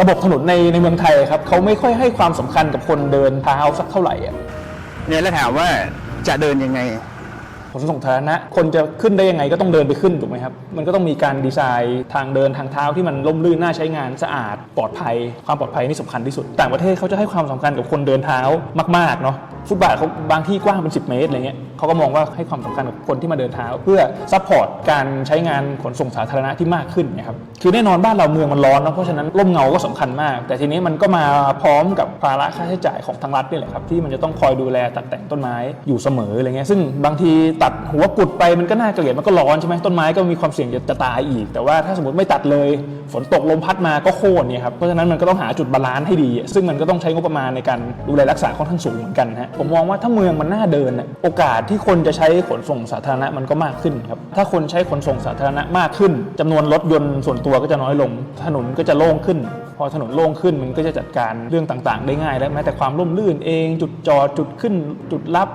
ระบบถนนในในเมืองไทยครับเขาไม่ค่อยให้ความสำคัญกับคนเดินเท้าสักเท่าไหร่อะเนี่ยแล้วถามว่าจะเดินยังไง ขนส่งสาธารณะคนจะขึ้นได้ยังไงก็ต้องเดินไปขึ้นถูกไหมครับ มันก็ต้องมีการดีไซน์ทางเดินทางเท้าที่มันล่มลื่นน่าใช้งานสะอาดปลอดภัย ความปลอดภัยนี่สำคัญที่สุด ต่างประเทศเขาจะให้ความสำคัญกับคนเดินเท้ามากๆเนาะฟุตบาทเขาบางที่กว้างเป็น 10 เมตรอะไรเงี้ยเขาก็มองว่าให้ความสำคัญกับคนที่มาเดินเท้า เพื่อซัพพอร์ตการใช้งานขนส่งสาธารณะที่มากขึ้นนะครับคือแน่นอนบ้านเราเมืองมันร้อนเนอะเพราะฉะนั้นร่มเงาก็สำคัญมาก แต่ทีนี้มันก็มาพร้อมกับภาระค่าใช้จ่ายของทางรัฐนี่แหละครับที่มันจะต้องคอยดูแลตัดแต่งต้นไม้อยู่เสมออะไรเงี้ยซึ่งบางทีตัดหัวกุดไปมันก็น่าเกลียดมันก็ร้อนใช่ไหมต้นไม้ก็มีความเสี่ยงจะจะตายอีก แต่ว่าถ้าสมมติไม่ตัดเลย ฝนตกลมพัดมาก็โค่นเนี่ยครับเพราะฉะนั้นมันก็ต้องหาจุดบาลานซ์ให้ดี ซึ่งมันก็ต้องใช้งบประมาณในการดูแลรักษาค่อนข้างสูงเหมือนกันฮะผมมองว่าถ้าเมืองมันน่าเดินน่ะโอกาสที่คนจะใช้ขนส่งสาธารณะมันก็มากขึ้นครับถ้าคนใช้ขนส่งสาธารณะมากขึ้นจำนวนรถยนต์ส่วนตัวก็จะน้อยลง ถนนก็จะโล่งขึ้น พอถนนโล่งขึ้นมันก็จะจัดการเรื่องต่างๆ ได้ง่าย และแม้แต่ความร่มรื่นเอง จุดจอดจุดขึ้นจุดรับ